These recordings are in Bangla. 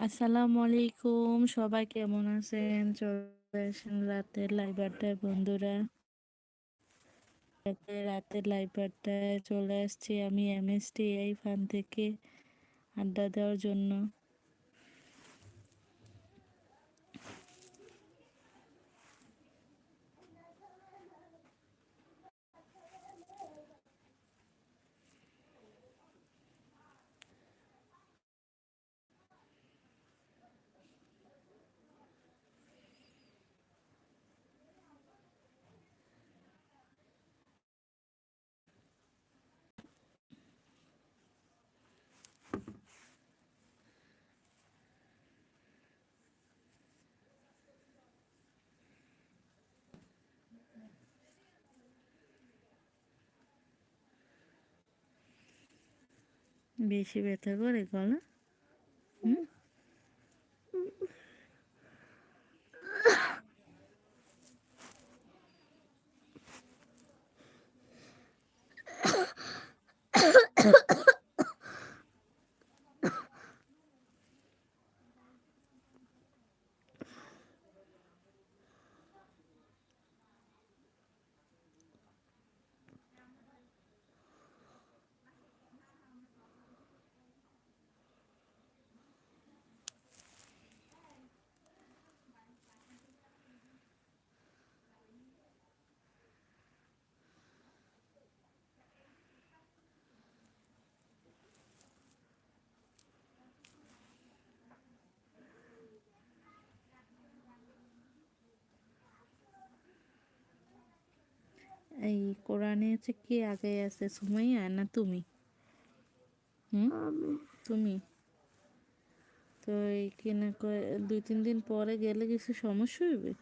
আসসালামু আলাইকুম। সবাই কেমন আছেন? চলে রাতের লাইভ আড্ডায়, বন্ধুরা। রাতের লাইভ চলে আসছি আমি এমএসটি এই ফান থেকে আড্ডা দেওয়ার জন্য। বেশি ব্যথা করে গলা হুম? এই কোরআনে হচ্ছে কে আগে আছে? সুমাইয়া না তুমি? হুম? তুমি? তো এইখানে কয়- দুই তিন দিন পরে গেলে কিছু সমস্যা হইবে?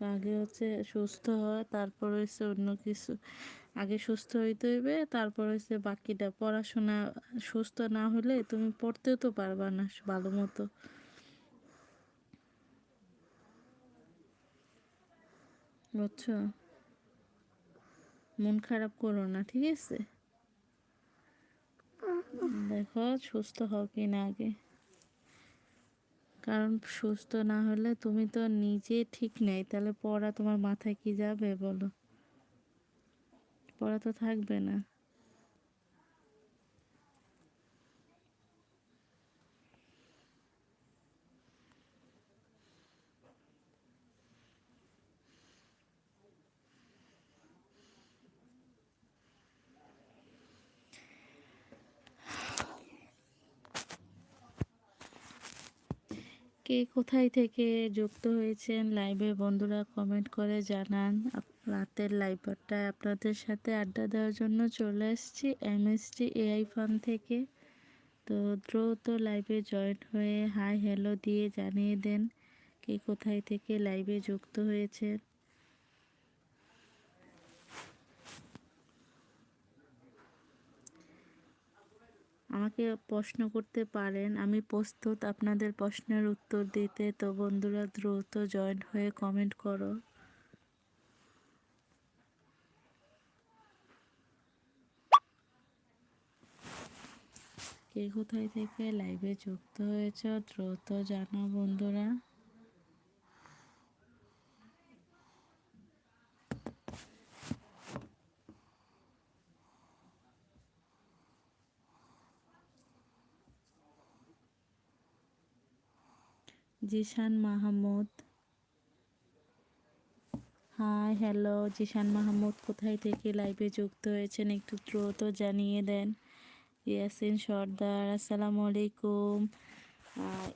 আগে হচ্ছে সুস্থ হয় তারপর হচ্ছে অন্য কিছু। আগে সুস্থ হইতে হইবে, তারপর হচ্ছে বাকিটা। পড়াশোনা সুস্থ না হলে তুমি পড়তেও তো পারবা না ভালো মতো। বুঝছ? মন খারাপ করো না, ঠিক আছে? দেখো সুস্থ হও কি না আগে। কারণ সুস্থ না হলে তুমি তো নিজে ঠিক নেই, তাহলে পড়া তোমার মাথায় কি যাবে বলো? পড়া তো থাকবে না। কে কোথায় থেকে যুক্ত হয়েছেন লাইভে বন্ধুরা কমেন্ট করে জানান। রাতের লাইভটায় আপনাদের সাথে আড্ডা দেওয়ার জন্য চলে এসেছি এমএসটি এআই ফান থেকে। তো দ্রুত লাইভে জয়েন হয়ে হাই হ্যালো দিয়ে জানিয়ে দেন কে কোথায় থেকে লাইভে যুক্ত হয়েছে আমাকে প্রশ্ন করতে পারেন, আমি প্রস্তুত আপনাদের প্রশ্নের উত্তর দিতে। তো বন্ধুরা, দ্রুত জয়েন হয়ে কমেন্ট করো। কে কোথায় থেকে লাইভে যুক্ত হয়েছ? দ্রুত জানাও বন্ধুরা। জিশান মাহমুদ। হাই হ্যালো জিশান মাহমুদ, কোথায় থেকে লাইভে যুক্ত হয়েছেন? একটু দ্রুত জানিয়ে দেন। ইয়াসিন সর্দার, আসসালামু আলাইকুম।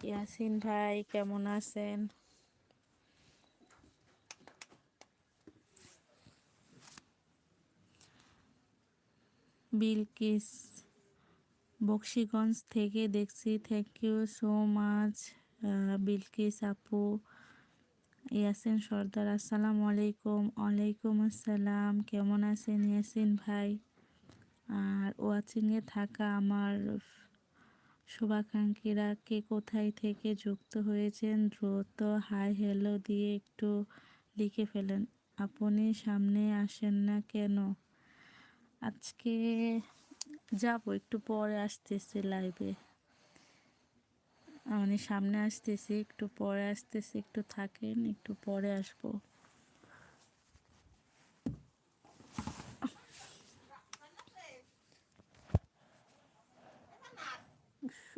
ইয়াসিন ভাই, কেমন আছেন? বিলকিস বক্সিগঞ্জ থেকে দেখছি thank you so much Bilkis আপু। ইয়াসিন সর্দার, আসসালামু আলাইকুম। ওয়ালাইকুম আসসালাম। কেমন আছেন ইয়াসিন ভাই? আর ওয়াচিংয়ে থাকা আমার শুভাকাঙ্ক্ষীরা কে কোথায় থেকে যুক্ত হয়েছেন, দ্রুত হাই হ্যালো দিয়ে একটু লিখে ফেলেন। আপনি সামনে আসেন না কেন? আজকে যাব, একটু পরে আসতেছি লাইভে মানে সামনে আসতেছি, একটু পরে আসতেছি, একটু থাকেন, একটু পরে আসব।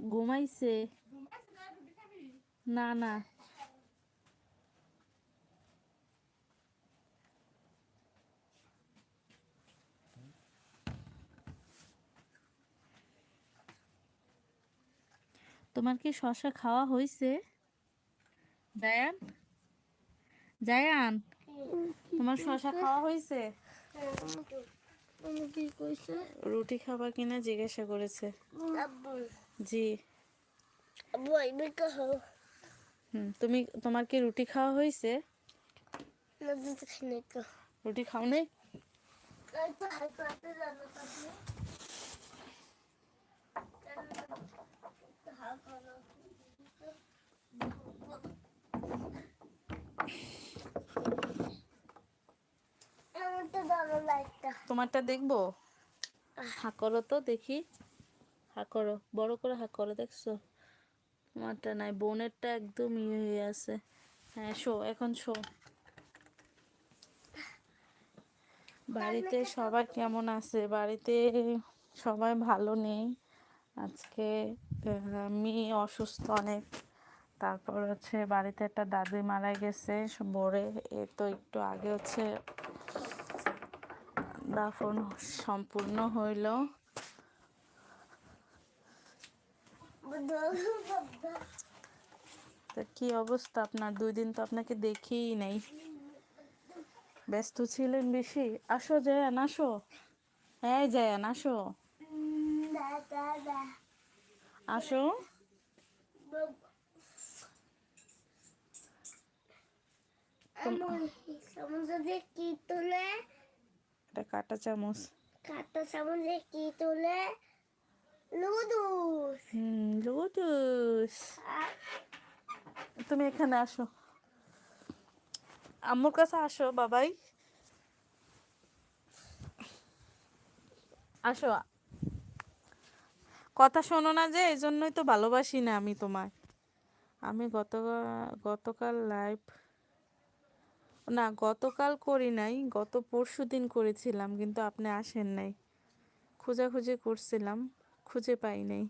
ঘুমাইছে। না না। তোমার কি শশা খাওয়া হয়েছে জায়ান? জায়ান? তোমার শশা খাওয়া হয়েছে কি কইছে? রুটি খাবা কিনা জিজ্ঞাসা করেছে। জি। হুম তুমি তোমার কি রুটি খাওয়া হয়েছে রুটি খাও নেই? তাই তো হাই করতে জানো তাহলে আমার তো দারুণ লাইটটা তোমারটা দেখব? হা করো তো দেখি। হা করো, বড় করে হা করো, দেখছ? তোমারটা নাই, বোনেরটা একদম ইয়ে হয়ে আছে। হ্যাঁ শো, এখন শো। বাড়িতে সবাই কেমন আছে? বাড়িতে সবাই ভালো নেই। আজকে আমি অসুস্থ অনেক। তারপর হচ্ছে বাড়িতে একটা দাদি মারা গেছে ভোরে এ তো একটু আগে হচ্ছে দাফন সম্পূর্ণ হইল। তা কি অবস্থা আপনার? দুই দিন তো আপনাকে দেখিই নাই। ব্যস্ত ছিলেন বেশি। আসো, জয়ান, আসো। হ্যাঁ জয়ান, আসো। আসো। এটা কাটা চামচ। কাটা সমুদ্রে কি তোলে? লুডুস হুম লুডুস তুমি এখানে আসো। আম্মুর কাছে আসো বাবাই। আসো। কথা শোনো না যে এই জন্যই তো ভালোবাসি না আমি তোমায়। আমি গত গতকাল লাইভ না, গতকাল করি নাই, গত পরশু দিন করেছিলাম, কিন্তু আপনি আসেন নাই। খোঁজাখুঁজি করছিলাম, খুঁজে পাই নাই।